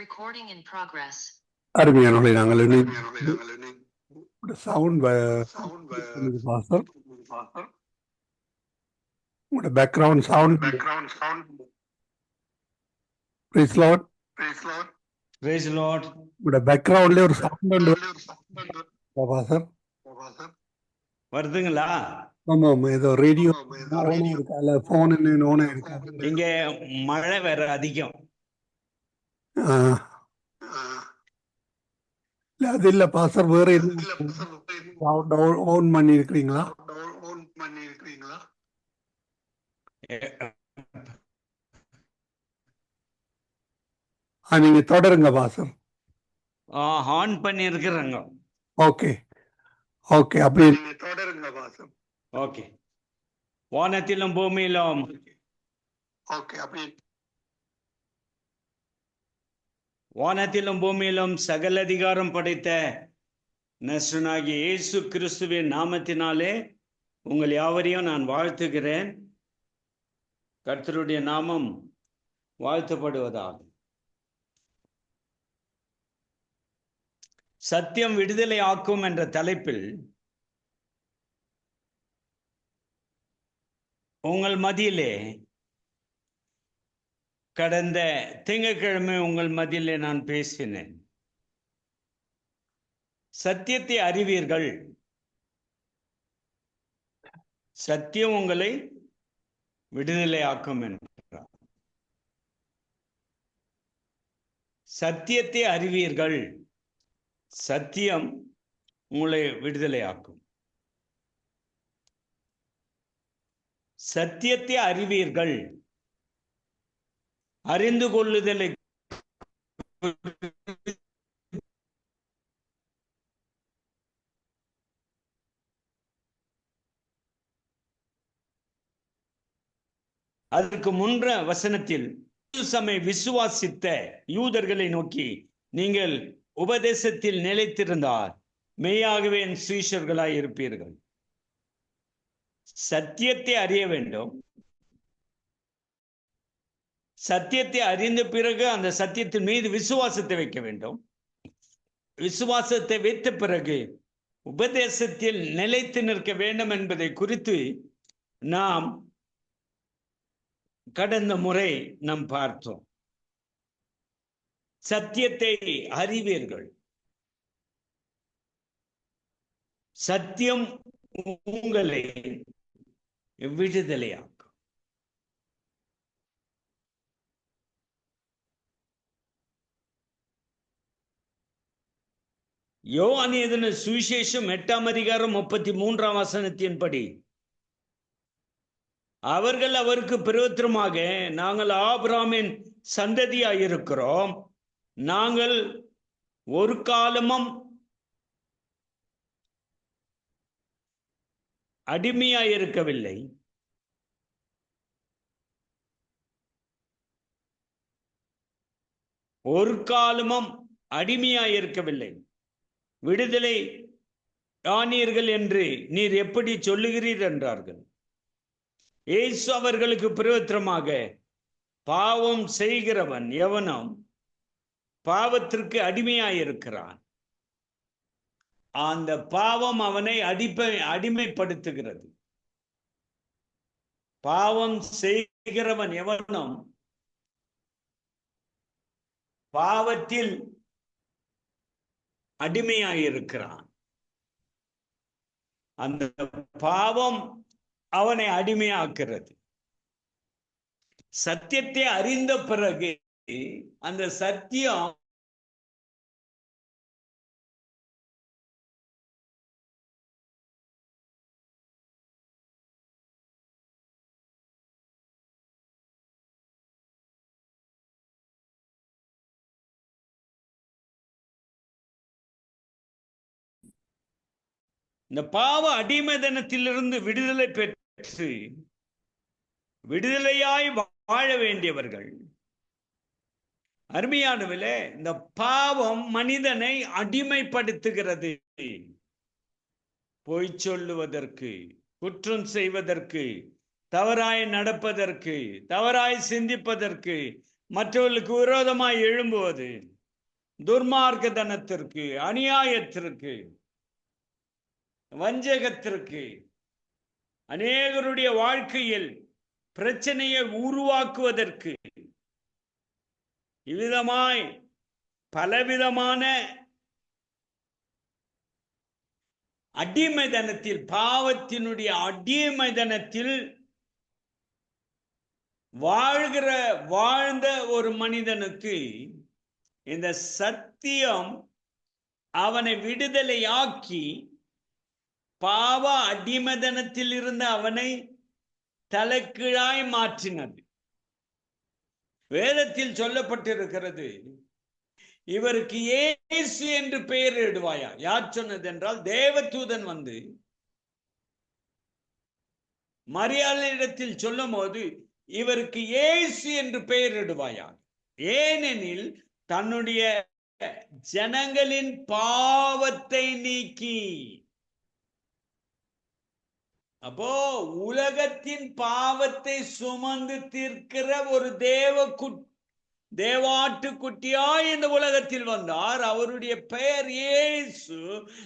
Recording in progress. அருமையானவர்களை நாங்கள் sound pastor உங்களோட background sound please lord Praise the Lord. உங்களோட பேக்ரவுண்ட்ல ஒரு சவுண்ட் உண்டு. பாஸ்டர் வருதுங்களா? ஆமா ஆமா. ஏதோ ரேடியோ ஓனா இருக்கா? இல்ல போன் ஓனா இருக்கா? இங்க மழை வேற அதிகம். இல்ல அது இல்ல பாஸ்டர் வேற எதுவும் சவுண்ட் ஆன் பண்ணி இருக்கிறீங்களா நீங்க தொடருங்க பாஸ்டர் ஆன் பண்ணி இருக்கிறாங்க ஓகே ஓகே அப்படி ஓகே வானத்திலும் பூமியிலும் ஓகே அப்படி வானத்திலும் பூமியிலும் சகல அதிகாரம் படைத்த நசுனாகிய இயேசு கிறிஸ்துவின் நாமத்தினாலே உங்கள் யாவரையும் நான் வாழ்த்துகிறேன். கர்த்தருடைய நாமம் வாழ்த்தப்படுவதாகும் சத்தியம் விடுதலை ஆக்கும் என்ற தலைப்பில் உங்கள் மதியிலே கடந்த திங்கட்கிழமை உங்கள் மதியிலே நான் பேசினேன். சத்தியத்தை அறிவீர்கள். சத்தியம் உங்களை விடுதலை ஆக்கும் என்றார். சத்தியத்தை அறிவீர்கள். சத்தியம் உங்களை விடுதலை ஆக்கும் சத்தியத்தை அறிவீர்கள். அறிந்து கொள்ளுதலை அதற்கு முன்ற வசனத்தில் சமை விசுவாசித்த யூதர்களை நோக்கி நீங்கள் உபதேசத்தில் நிலைத்திருந்தால் மெய்யாகவே சீஷர்களாய் இருப்பீர்கள். சத்தியத்தை அறிய வேண்டும். சத்தியத்தை அறிந்த பிறகு அந்த சத்தியத்தின் மீது விசுவாசத்தை வைக்க வேண்டும். விசுவாசத்தை வைத்த பிறகு உபதேசத்தில் நிலைத்து நிற்க வேண்டும் என்பதை குறித்து நாம் கடந்த முறை நாம் பார்த்தோம். சத்தியத்தை அறிவீர்கள். சத்தியம் உங்களை விடுதலையாக்கும். யோவானியதன எதன சுவிசேஷம் எட்டாம் அதிகாரம் முப்பத்தி மூன்றாம் வசனத்தின்படி அவர்கள் அவருக்கு பிரயோத்திரமாக நாங்கள் ஆபிராமின் சந்ததியாயிருக்கிறோம். நாங்கள் ஒரு காலமும் அடிமையாயிருக்கவில்லை. ஒரு காலமும் அடிமையாயிருக்கவில்லை. விடுதலை ஆனீர்கள் என்று நீர் எப்படி சொல்லுகிறீர் என்றார்கள். இயேசு அவர்களுக்கு பிரவத்திரமாக பாவம் செய்கிறவன் எவனும் பாவத்திற்கு அடிமையாயிருக்கிறான். அந்த பாவம் அவனை அடிப்பை அடிமைப்படுத்துகிறது. பாவம் செய்கிறவன் எவனும் பாவத்தில் அடிமையாயிருக்கிறான். அந்த பாவம் அவனை அடிமையாக்குறது. சத்தியத்தை அறிந்த பிறகு அந்த சத்தியம் இந்த பாவ அடிமதனத்திலிருந்து விடுதலை பெற்று விடுதலையாய் வாழ வேண்டியவர்கள். அருமையானவிலே இந்த பாவம் மனிதனை அடிமைப்படுத்துகிறது. பொய் சொல்லுவதற்கு குற்றம் செய்வதற்கு தவறாய் நடப்பதற்கு தவறாய் சிந்திப்பதற்கு மற்றவர்களுக்கு விரோதமாய் எழும்புவது துர்மார்க்கத்தனத்திற்கு அநியாயத்திற்கு வஞ்சகத்திற்கு அநேகருடைய வாழ்க்கையில் பிரச்சனையை உருவாக்குவதற்கு இவ்விதமாய் பலவிதமான அடிமைதனத்தில் பாவத்தினுடைய அடிமைதனத்தில் வாழ்கிற வாழ்ந்த ஒரு மனிதனுக்கு இந்த சத்தியம் அவனை விடுதலையாக்கி பாவ அடிமதனத்தில் இருந்த அவனை தலைக்கீழாய் மாற்றினது. வேதத்தில் சொல்லப்பட்டிருக்கிறது இவருக்கு ஏசு என்று பெயர் இடுவாயா? யார் சொன்னது என்றால் தேவதூதன் வந்து மரியாதையிடத்தில் சொல்லும் போது இவருக்கு ஏசு என்று பெயரிடுவாயா ஏனெனில் தன்னுடைய ஜனங்களின் பாவத்தை நீக்கி அப்போ உலகத்தின் பாவத்தை சுமந்து தீர்க்கிற ஒரு தேவ தேவாட்டு தேவாட்டுக்குட்டியாய் இந்த உலகத்தில் வந்தார். அவருடைய பெயர் இயேசு.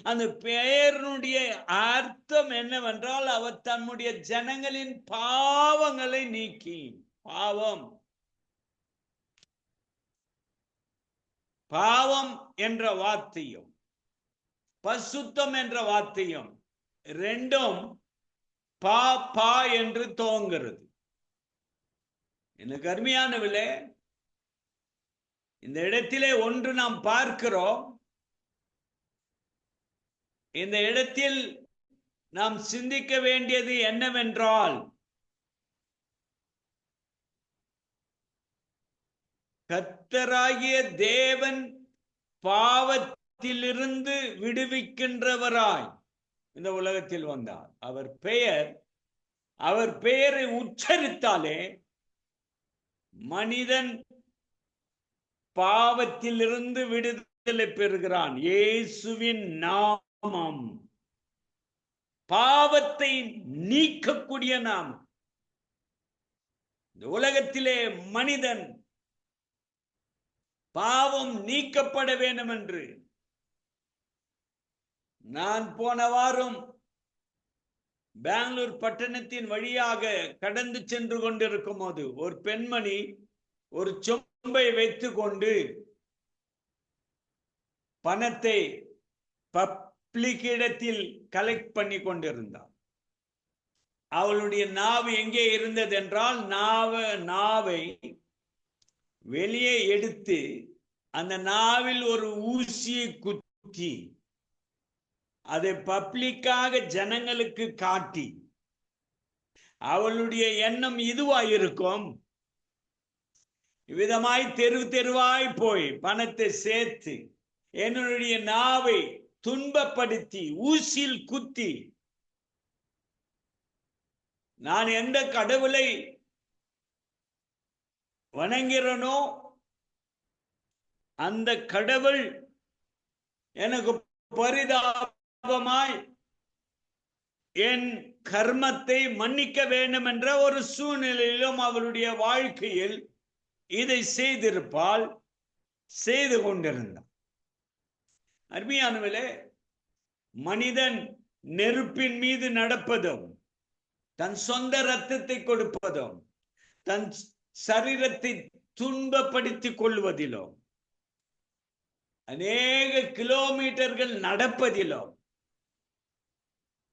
அந்த பெயரினுடைய அர்த்தம் என்னவென்றால் அவர் தன்னுடைய ஜனங்களின் பாவங்களை நீக்கி. பாவம். பாவம் என்ற வார்த்தையும் பசுத்தம் என்ற வார்த்தையும் ரெண்டும் பா பா என்று தோங்கிறது எனக்கு அருமையானவில்லை இந்த இடத்திலே ஒன்று நாம் பார்க்கிறோம். இந்த இடத்தில் நாம் சிந்திக்க வேண்டியது என்னவென்றால் கத்தராகிய தேவன் பாவத்திலிருந்து விடுவிக்கின்றவராய் இந்த உலகத்தில் வந்தார். அவர் பெயர் அவர் பெயரை உச்சரித்தாலே மனிதன் பாவத்திலிருந்து விடுதலை பெறுகிறான். இயேசுவின் நாமம். பாவத்தை நீக்கக்கூடிய நாம். இந்த உலகத்திலே மனிதன் பாவம் நீக்கப்பட வேண்டும் என்று நான் போன வாரம் பெங்களூர் பட்டணத்தின் வழியாக கடந்து சென்று கொண்டிருக்கும் போது ஒரு பெண்மணி ஒரு சொம்பை வைத்து கொண்டு பணத்தை பப்ளிக் இடத்தில் கலெக்ட் பண்ணி கொண்டிருந்தார் அவளுடைய நாவு எங்கே இருந்தது என்றால் நாவ நாவை வெளியே எடுத்து அந்த நாவில் ஒரு ஊசியை குத்தி அதை பப்ளிக்காக ஜனங்களுக்கு காட்டி அவளுடைய எண்ணம் இதுவா இருக்கும். விதமாய் தெரு தெருவாய் போய் பணத்தை சேர்த்து என்னுடைய நாவை துன்பப்படுத்தி ஊசியில் குத்தி நான் எந்த கடவுளை வணங்கிறனோ அந்த கடவுள் எனக்கு பரிதாபமாய் என் கர்மத்தை மன்னிக்க வேண்டும் என்ற ஒரு சூழ்நிலையிலும் அவளுடைய வாழ்க்கையில் இதை செய்திருப்பால் செய்து கொண்டிருந்தார் அருமையானவர்களே மனிதன் நெருப்பின் மீது நடப்பதும் தன் சொந்த ரத்தத்தை கொடுப்பதும் தன் சரீரத்தை துன்பப்படுத்திக் கொள்வதிலும் அநேக கிலோமீட்டர்கள் நடப்பதிலும்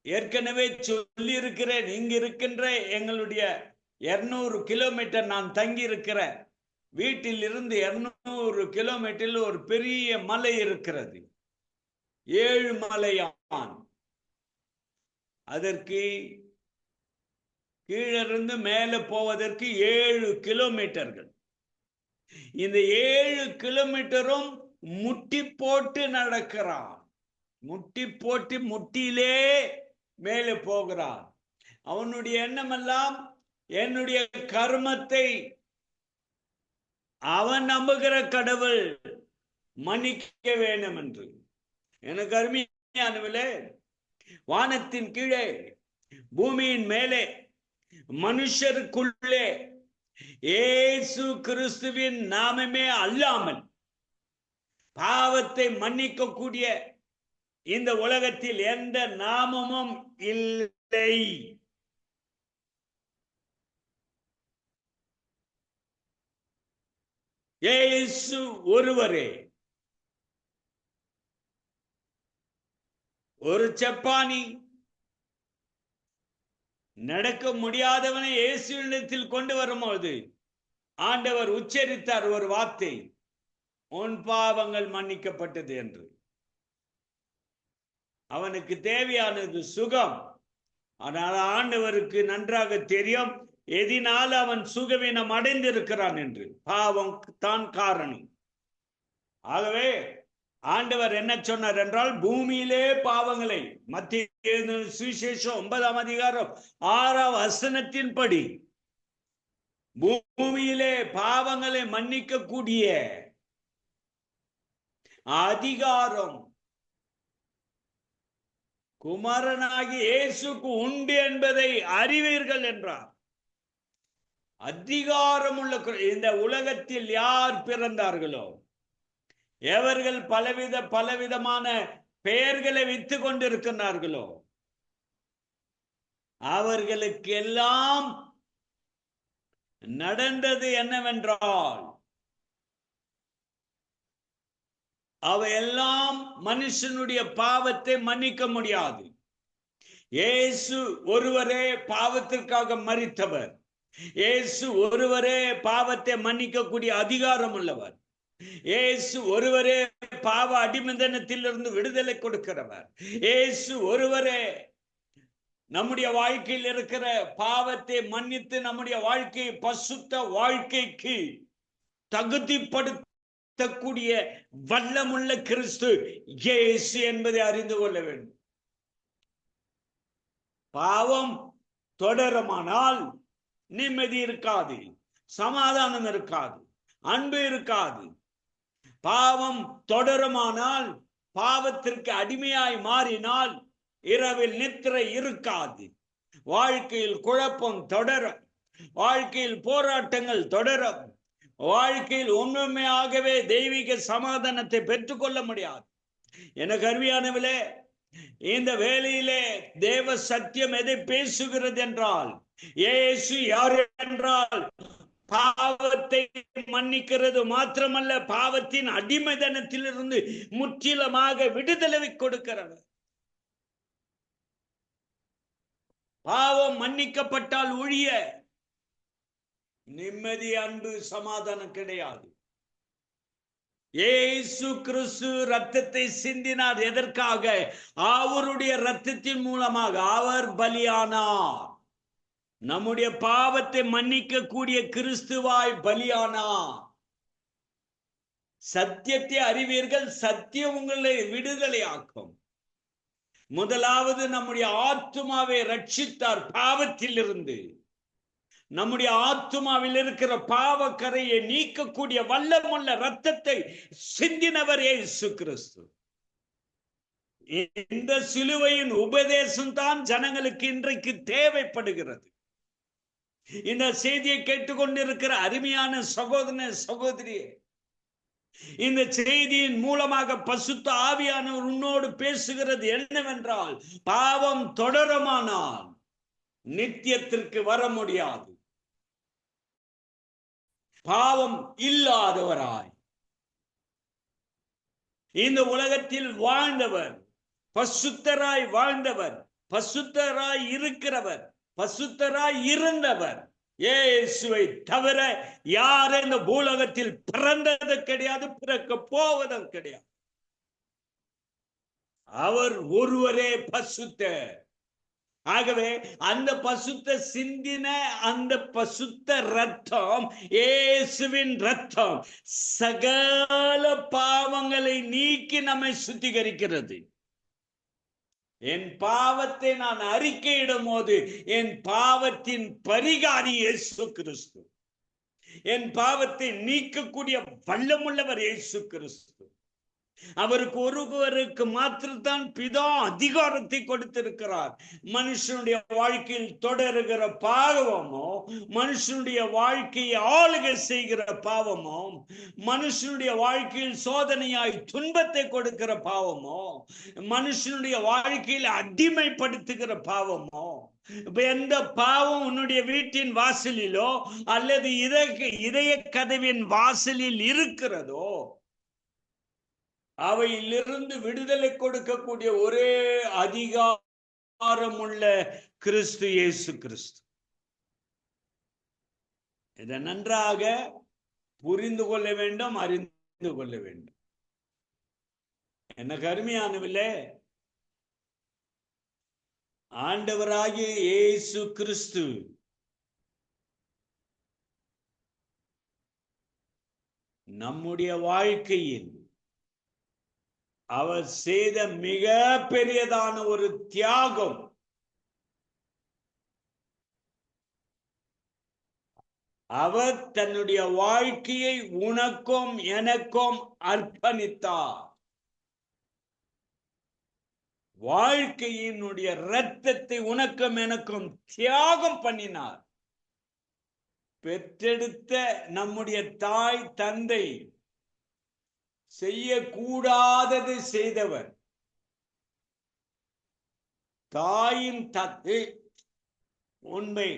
ஏற்கனவே சொல்லி இருக்கிறேன் இங்க இருக்கின்ற எங்களுடைய இருநூறு கிலோமீட்டர் நான் தங்கி இருக்கிறேன் வீட்டில் இருந்து இருநூறு கிலோமீட்டரில் ஒரு பெரிய மலை இருக்கிறது. ஏழு மலையான். அதற்கு கீழிருந்து மேலே போவதற்கு ஏழு கிலோமீட்டர்கள் இந்த ஏழு கிலோமீட்டரும் முட்டி போட்டு நடக்கிறான். முட்டி போட்டு முட்டியிலே மேலே போகிறான். அவனுடைய எண்ணமெல்லாம் என்னுடைய கர்மத்தை அவன் நம்புகிற கடவுள் மன்னிக்க வேண்டும் என்று எனக்கு அருமையானவிலே வானத்தின் கீழே பூமியின் மேலே மனுஷருக்குள்ளே ஏசு கிறிஸ்துவின் நாமமே அல்லாமல் பாவத்தை மன்னிக்கக்கூடிய இந்த உலகத்தில் எந்த நாமமும் இல்லை. இயேசு ஒருவரே. ஒரு செப்பானி நடக்க முடியாதவனை இயேசுவிடத்தில் கொண்டு வரும்போது ஆண்டவர் உச்சரித்தார் ஒரு வார்த்தை உன் பாவங்கள் மன்னிக்கப்பட்டது என்று. அவனுக்கு தேவையானது சுகம். ஆனால் ஆண்டவருக்கு நன்றாக தெரியும். எதினால் அவன் சுகவீனம் அடைந்திருக்கிறான் என்று. பாவம் தான் காரணம். ஆகவே ஆண்டவர் என்ன சொன்னார் என்றால் பூமியிலே பாவங்களை மத்திய சுவிசேஷம் ஒன்பதாம் அதிகாரம் ஆறாம் வசனத்தின்படி பூமியிலே பாவங்களை மன்னிக்க கூடிய அதிகாரம் குமாரனாகி இயேசுக்கு உண்டு என்பதை அறிவீர்கள் என்றார். அதிகாரம் உள்ள இந்த உலகத்தில் யார் பிறந்தார்களோ எவர்கள் பலவித பலவிதமான பெயர்களை வித்து கொண்டிருக்கிறார்களோ அவர்களுக்கு எல்லாம் நடந்தது என்னவென்றால் அவையெல்லாம் மனுஷனுடைய பாவத்தை மன்னிக்க முடியாது. இயேசு ஒருவரே பாவத்திற்காக மறித்தவர் இயேசு ஒருவரே பாவத்தை மன்னிக்கக்கூடிய அதிகாரம் உள்ளவர். இயேசு ஒருவரே பாவ அடிமந்தனத்திலிருந்து விடுதலை கொடுக்கிறவர். இயேசு ஒருவரே நம்முடைய வாழ்க்கையில் இருக்கிற பாவத்தை மன்னித்து நம்முடைய வாழ்க்கையை பசுத்த வாழ்க்கைக்கு நடத்தக்கூடிய வல்லமுள்ள கிறிஸ்து இயேசு என்பதை அறிந்து கொள்ள வேண்டும். பாவம் தொடருமானால் நிம்மதி இருக்காது சமாதானம் இருக்காது அன்பு இருக்காது. பாவம் தொடருமானால் பாவத்திற்கு அடிமையாய் மாறினால் இரவில் நித்திரை இருக்காது. வாழ்க்கையில் குழப்பம் தொடரும் வாழ்க்கையில் போராட்டங்கள் தொடரும் வாழ்க்கையில் உண்மையாகவே தெய்வீக சமாதானத்தை பெற்றுக்கொள்ள முடியாது. எனக்கு அருமையானவிலே இந்த வேலையிலே தேவ சத்தியம் எதை பேசுகிறது என்றால் ஏசு யார் என்றால் பாவத்தை மன்னிக்கிறது மாத்திரமல்ல பாவத்தின் அடிமைதனத்திலிருந்து முற்றிலுமாக விடுதலை கொடுக்கிறவர் பாவம் மன்னிக்கப்பட்டால் ஒழிய நிம்மதி அன்பு சமாதானம் கிடையாது. ஏசு கிறிஸ்து ரத்தத்தை சிந்தினார். எதற்காக? அவருடைய ரத்தத்தின் மூலமாக. அவர் பலியானார். நம்முடைய பாவத்தை மன்னிக்க கூடிய கிறிஸ்துவாய் பலியானார். சத்தியத்தை அறிவீர்கள். சத்தியம் உங்களை விடுதலையாக்கும். முதலாவது நம்முடைய ஆத்மாவை ரட்சித்தார். பாவத்திலிருந்து. நம்முடைய ஆத்துமாவில் இருக்கிற பாவக்கரையை நீக்கக்கூடிய வல்லமுள்ள ரத்தத்தை சிந்தினவர் இயேசு கிறிஸ்து. இந்த சிலுவையின் உபதேசம் தான் ஜனங்களுக்கு இன்றைக்கு தேவைப்படுகிறது. இந்த செய்தியை கேட்டுக்கொண்டிருக்கிற அருமையான சகோதரன் சகோதரியே இந்த செய்தியின் மூலமாக பசுத்த ஆவியானவர் உன்னோடு பேசுகிறது என்னவென்றால் பாவம் தொடருமானால் நித்தியத்திற்கு வர முடியாது. பாவம் இல்லாதவராய். இந்த உலகத்தில் வாழ்ந்தவர் பசுத்தராய் வாழ்ந்தவர் பசுத்தராய் இருக்கிறவர் பசுத்தராய் இருந்தவர் இயேசுவை தவிர யார் இந்த பூலகத்தில் பிறந்தது கிடையாது பிறக்க போவதும் கிடையாது. அவர் ஒருவரே பசுத்தர். ஆகவே அந்த பசுத்த சிந்தின அந்த பசுத்த ரத்தம் இயேசுவின் ரத்தம் சகல பாவங்களை நீக்கி நம்மை சுத்திகரிக்கிறது. என் பாவத்தை நான் அறிக்கையிடும் போது என் பாவத்தின் பரிகாரி இயேசு கிறிஸ்து. என் பாவத்தை நீக்கக்கூடிய வல்லமுள்ளவர் இயேசு கிறிஸ்து. அவருக்கு ஒருவருக்கு மாத்திரத்தான் பிதா அதிகாரத்தை கொடுத்திருக்கிறார். மனுஷனுடைய வாழ்க்கையில் தொடருகிற பாவமோ மனுஷனுடைய வாழ்க்கையை ஆளுகை செய்கிற பாவமோ மனுஷனுடைய வாழ்க்கையில் சோதனையாய் துன்பத்தை கொடுக்கிற பாவமோ மனுஷனுடைய வாழ்க்கையில் அடிமைப்படுத்துகிற பாவமோ எந்த பாவம் உன்னுடைய வீட்டின் வாசலிலோ அல்லது இதய இதய கதவின் வாசலில் இருக்கிறதோ அவையிலிருந்து விடுதலை கொடுக்கக்கூடிய ஒரே அதிகாரமுள்ள கிறிஸ்து இயேசு கிறிஸ்து. இதை நன்றாக புரிந்து கொள்ள வேண்டும் அறிந்து கொள்ள வேண்டும். என்ன கருமையானவில்லை ஆண்டவராகிய இயேசு கிறிஸ்து நம்முடைய வாழ்க்கையில் அவர் செய்த மிக பெரியதான ஒரு தியாகம். அவர் தன்னுடைய வாழ்க்கையை உனக்கும் எனக்கும் அர்ப்பணித்தார். வாழ்க்கையினுடைய ரத்தத்தை உனக்கும் எனக்கும் தியாகம் பண்ணினார். பெற்றெடுத்த நம்முடைய தாய் தந்தை செய்யக்கூடாதது செய்தவர். தாயின் தத்து உண்மை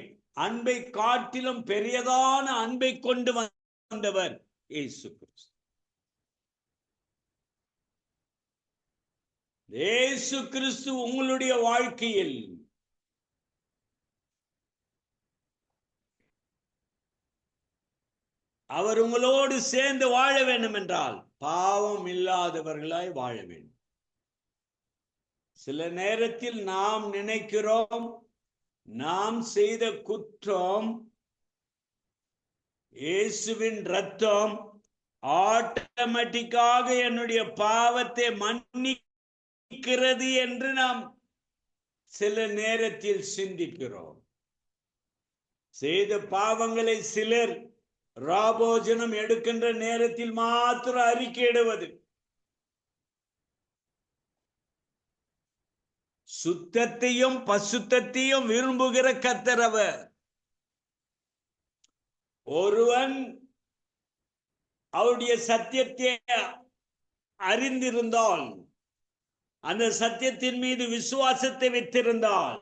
அன்பை காட்டிலும் பெரியதான அன்பை கொண்டு வந்தவர் இயேசு கிறிஸ்து. இயேசு கிறிஸ்து உங்களுடைய வாழ்க்கையில் அவர் உங்களோடு சேர்ந்து வாழ வேண்டும் என்றால் பாவம் இல்லாதவர்களாய் வாழ வேண்டும். சில நேரத்தில் நாம் நினைக்கிறோம் நாம் செய்த குற்றம் இயேசுவின் ரத்தம் ஆட்டோமேட்டிக்காக என்னுடைய பாவத்தை மன்னிக்கிறது என்று நாம் சில நேரத்தில் சிந்திக்கிறோம். செய்த பாவங்களை சிலர் ராபோஜனம் எடுக்கின்ற நேரத்தில் மாத்திரம் அறிக்கையிடுவது சுத்தத்தையும் பசுத்தத்தையும் விரும்புகிற கத்தரவர் ஒருவன் அவருடைய சத்தியத்தை அறிந்திருந்தால் அந்த சத்தியத்தின் மீது விசுவாசத்தை வைத்திருந்தால்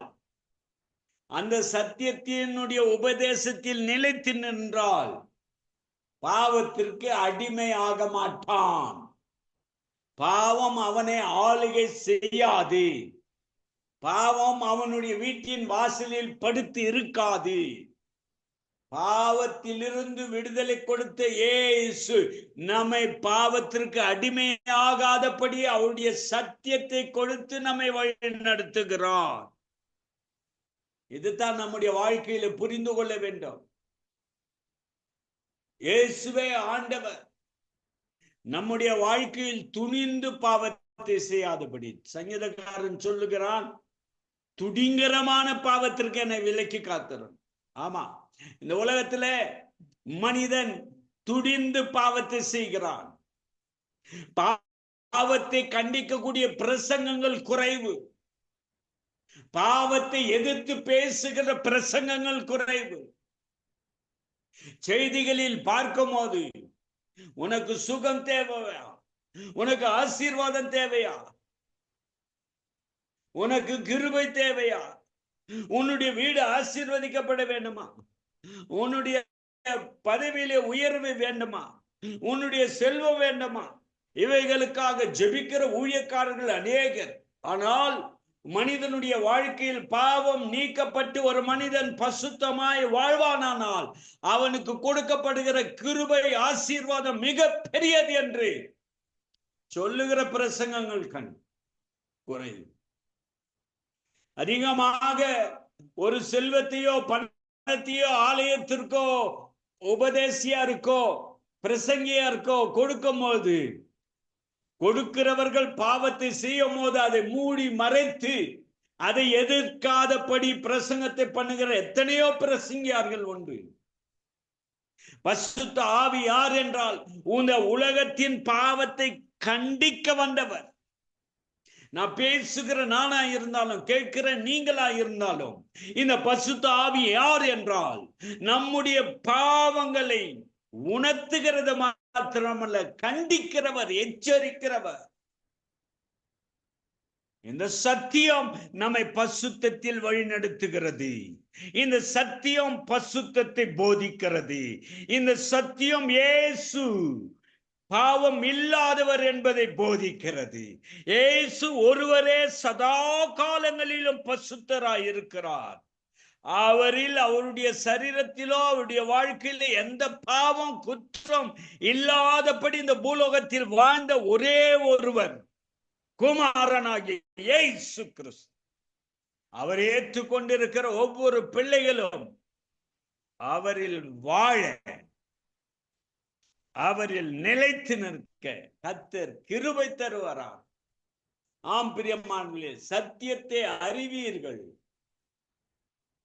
அந்த சத்தியத்தினுடைய உபதேசத்தில் நிலைத்து நின்றால் பாவத்திற்கு அடிமையாக மாட்டான். பாவம் அவனை ஆளுகை செய்யாது. பாவம் அவனுடைய வீட்டின் வாசலில் படுத்து இருக்காது. பாவத்திலிருந்து விடுதலை கொடுத்த ஏசு நம்மை பாவத்திற்கு அடிமையாகாதபடி அவருடைய சத்தியத்தை கொடுத்து நம்மை வழி நடத்துகிறார் இதுதான் நம்முடைய வாழ்க்கையில புரிந்து கொள்ள வேண்டும். இயேசுவே ஆண்டவர். நம்முடைய வாழ்க்கையில் துணிந்து பாவத்தை செய்யாதபடி. சங்கீதக்காரன் சொல்லுகிறான் துடிங்கரமான பாவத்திற்கு என்னை விலக்கி காத்திரும். ஆமா இந்த உலகத்துல மனிதன் துடிந்து பாவத்தை செய்கிறான். பாவத்தை கண்டிக்கக்கூடிய பிரசங்கங்கள் குறைவு. பாவத்தை எதிர்த்து பேசுகிற பிரசங்கங்கள் குறைவு. செய்திகளில் பார்க்கும் போது உனக்கு சுகம் தேவையா? உனக்கு ஆசீர்வாதம் தேவையா? உனக்கு கிருபை தேவையா? உன்னுடைய வீடு ஆசீர்வதிக்கப்பட வேண்டுமா? உன்னுடைய பதவியிலே உயர்வு வேண்டுமா? உன்னுடைய செல்வம் வேண்டுமா? இவைகளுக்காக ஜெபிக்கிற ஊழியக்காரர்கள் அநேகர். ஆனால் மனிதனுடைய வாழ்க்கையில் பாவம் நீக்கப்பட்டு ஒரு மனிதன் பசுத்தமாய் வாழ்வானானால் அவனுக்கு கொடுக்கப்படுகிற கிருபை ஆசீர்வாதம் மிக பெரியது என்று சொல்லுகிற பிரசங்கங்கள் கண் குறையும். அதிகமாக ஒரு செல்வத்தையோ பணத்தையோ ஆலயத்திற்கோ உபதேசியா இருக்கோ பிரசங்கியா இருக்கோ கொடுக்கும் போது கொடுக்கிறவர்கள் பாவத்தை செய்யும் போது அதை மூடி மறைத்து அதை எதிர்க்காதபடி பிரசங்கத்தை பண்ணுகிற எத்தனையோ பிரசங்கியார்கள் ஒன்று பசுத்த ஆவி யார் என்றால் இந்த உலகத்தின் பாவத்தை கண்டிக்க வந்தவர். நான் பேசுகிற நானா இருந்தாலும் கேட்கிற நீங்களா இருந்தாலும் இந்த பசுத்த ஆவி யார் என்றால் நம்முடைய பாவங்களை உணர்த்துகிறதுமா மாத்திரமல்ல கண்டிக்கிறவர் எச்சரிக்கிறவர். இந்த சத்தியம் நம்மை பசுத்தத்தில் வழிநடத்துகிறது இந்த சத்தியம் பசுத்தத்தை போதிக்கிறது. இந்த சத்தியம் ஏசு பாவம் இல்லாதவர் என்பதை போதிக்கிறது. ஏசு ஒருவரே சதா காலங்களிலும் பசுத்தராய் இருக்கிறார் அவரில் அவருடைய சரீரத்திலோ அவருடைய வாழ்க்கையில எந்த பாவம் குற்றம் இல்லாதபடி இந்த பூலோகத்தில் வாழ்ந்த ஒரே ஒருவர் குமாரனாகிய இயேசு கிறிஸ்து. அவர் ஏற்றுக்கொண்டிருக்கிற ஒவ்வொரு பிள்ளைகளும் அவரில் வாழ அவரில் நிலைத்து நிற்க கத்தர் கிருபை தருவாராம். ஆம் பிரியமானே சத்தியத்தை அறிவீர்கள்.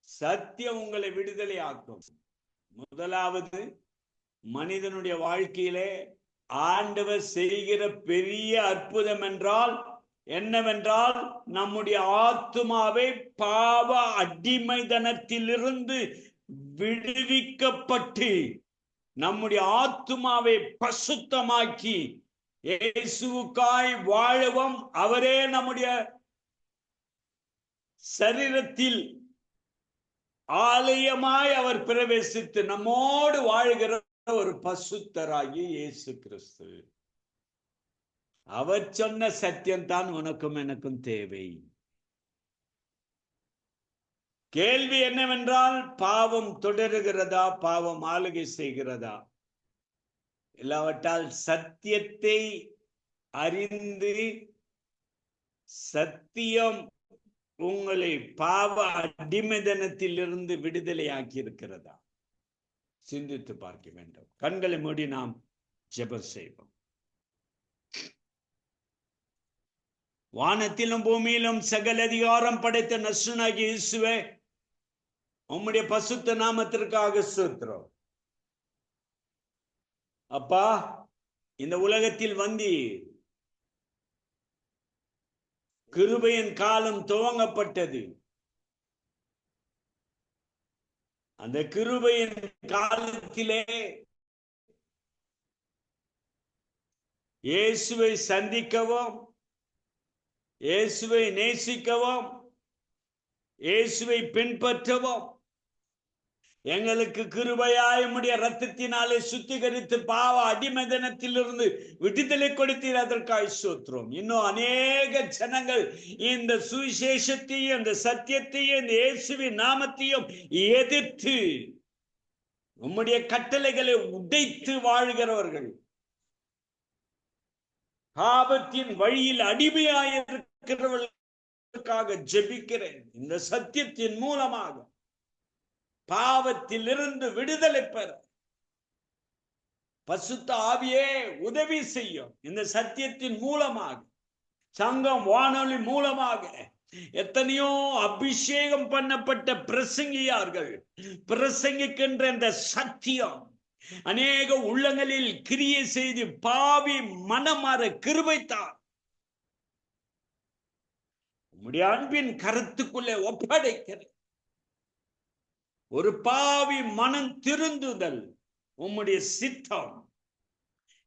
சத்தியம் உங்களை விடுதலை ஆக்கும் முதலாவது மனிதனுடைய வாழ்க்கையிலே ஆண்டவர் செய்கிற பெரிய அற்புதம் என்றால் என்னவென்றால் நம்முடைய ஆத்துமாவை பாவ அடிமைதனத்திலிருந்து விடுவிக்கப்பட்டு நம்முடைய ஆத்துமாவை பசுத்தமாக்கி இயேசுக்காய் வாழவும். அவரே நம்முடைய சரீரத்தில் ஆலயமாய் அவர் பிரவேசித்து நம்மோடு வாழ்கிற ஒரு பசுத்தராகி இயேசு கிறிஸ்து. அவர் சொன்ன சத்தியம் தான் உனக்கும் எனக்கும் தேவை. கேள்வி என்னவென்றால் பாவம் தொடருகிறதா பாவம் ஆளுகை செய்கிறதா? இல்லாவிட்டால் சத்தியத்தை அறிந்து சத்தியம் உங்களை பாவ அடிமைதனத்திலிருந்து விடுதலையாக்கி இருக்கிறதா சிந்தித்து பார்க்க வேண்டும். கண்களை மூடி நாம் ஜெபம் செய்வோம். வானத்திலும் பூமியிலும் சகல அதிகாரம் படைத்த நஷ்டனாகி இயேசுவே உம்முடைய பசுத்த நாமத்திற்காக சூத்திரம் அப்பா இந்த உலகத்தில் வந்தீர். கிருபையின் காலம் துவங்கப்பட்டது. அந்த கிருபையின் காலத்திலே இயேசுவை சந்திக்கவும் இயேசுவை நேசிக்கவும் இயேசுவை பின்பற்றவும் எங்களுக்கு கிருபையாய் உம்முடைய ரத்தத்தினாலே சுத்திகரித்து பாவ அடிமதனத்திலிருந்து விடுதலை கொடுத்தீர். அதற்காய் சோத்திரம் இன்னும் அநேக ஜனங்கள் இந்த சுவிசேஷத்தையும் இந்த சத்தியத்தையும் இந்த இயேசுவின் நாமத்தையும் எதிர்த்து உம்முடைய கட்டளைகளை உடைத்து வாழ்கிறவர்கள். பாவத்தின் வழியில் அடிமையாயிருக்கிறவர்களுக்காக ஜெபிக்கிறேன். இந்த சத்தியத்தின் மூலமாக பாவத்திலிருந்து விடுதலை பெற. பசுத்த ஆவியே உதவி செய்யும். இந்த சத்தியத்தின் மூலமாக சங்கம் வானொலி மூலமாக எத்தனையோ அபிஷேகம் பண்ணப்பட்ட பிரசங்கியார்கள் பிரசங்கிக்கின்ற இந்த சத்தியம் அநேக உள்ளங்களில் கிரியை செய்து பாவி மனமாற கிருபைத்தார். உம்முடைய அன்பின் கருத்துக்குள்ளே ஒப்படைக்கிறேன். ஒரு பாவி மனம் திருந்துதல் உம்முடைய சித்தம்.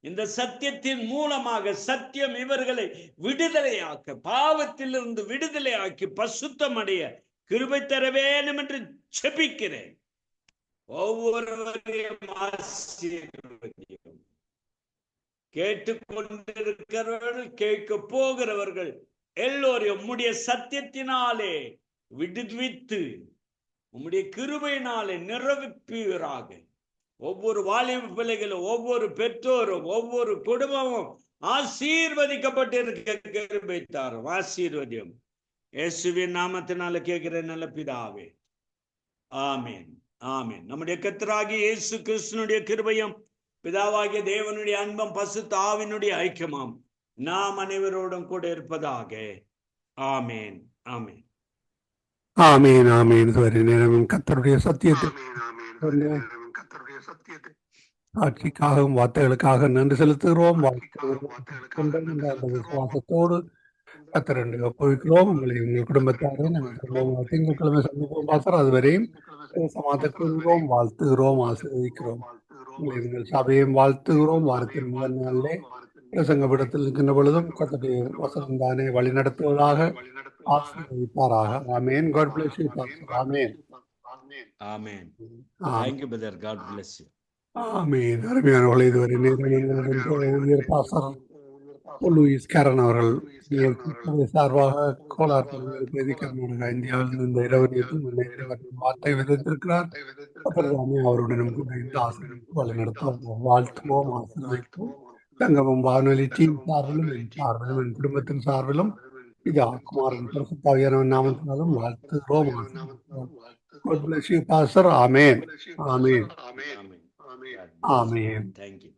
இந்த சத்தியத்தின் மூலமாக சத்தியம் இவர்களை விடுதலையாக்க பாவத்திலிருந்து விடுதலையாக்கி பசுத்தமடைய கிருபை தர வேண்டும் என்று செபிக்கிறேன் ஒவ்வொருவரையும் ஆசீர்வதியும் கேட்டுக்கொண்டிருக்கிறவர்கள் கேட்க போகிறவர்கள் எல்லோரையும் உம்முடைய சத்தியத்தினாலே விடுவித்து உம்முடைய கிருபையினாலே நிரப்பிவராக ஒவ்வொரு வாலிப பிள்ளைகளும் ஒவ்வொரு பெற்றோரும் ஒவ்வொரு குடும்பமும் ஆசீர்வதிக்கப்பட்டிருக்க கிருபை தாரும். ஆசீர்வதியம். இயேசுவின் நாமத்தினால கேட்கிற நல்ல பிதாவே. ஆமேன். ஆமேன். நம்முடைய கத்தராகி இயேசு கிருஷ்ணனுடைய கிருபையும் பிதாவாகிய தேவனுடைய அன்பம் பசு தாவினுடைய ஐக்கியமாம் நாம் அனைவரோடும் கூட இருப்பதாக. ஆமேன். ஆமேன். ஆமீன் ஆமீன். இதுவரை நேரமும் கத்தருடைய சத்தியத்தை. கர்த்தருடைய சத்தியத்தை சாட்சிக்காகவும் வார்த்தைகளுக்காக நன்றி செலுத்துகிறோம். விசுவாசத்தோடு கத்தரண்டு ஒப்புவிக்கிறோம். உங்களை உங்கள் குடும்பத்தாரே நாங்கள் திங்கட்கிழமை சந்திப்போம். பாசர் அதுவரையும் சமாதக்கிறோம் வாழ்த்துகிறோம் ஆசீர்வதிக்கிறோம். உங்களை உங்கள் சபையும் வாழ்த்துகிறோம். வாரத்தின் முதல் நாளிலே பிரசங்க பீடத்தில் இருக்கின்ற பொழுதும் கத்தருடைய வசனம் தானே வழி நடத்துவதாக ஆசீர்வதிப்பாராக. ஆமேன். God bless you pastor amen. Amen. Amen. Thank you brother God bless you. ஆமீன். அருமையானவர்களே இதுவரை நேரம் எங்களுடன் ஊழியர் பாசர் லூயிஸ் கேரன் அவர்கள் சார்பாக கோலார் பிரதி கர்நாடகா இந்தியாவில் இந்த இரவு நேரத்தில் வார்த்தை விதைத்திருக்கிறார். அவருடனும் கூட இந்த ஆசிரியருக்கு வழிநடத்துவோம் வாழ்த்துவோம் ஆசீர்வதிப்போம். தங்கமும் வானொலி டீம் சார்பிலும் என் சார்பிலும் என் குடும்பத்தின் சார்பிலும் இது குமாரன் பரிசுத்தாவியானவன் நாமத்தினாலும் வாழ்த்துகிறோம். God bless you, Pastor. Amen. Amen. Amen Amen. Thank you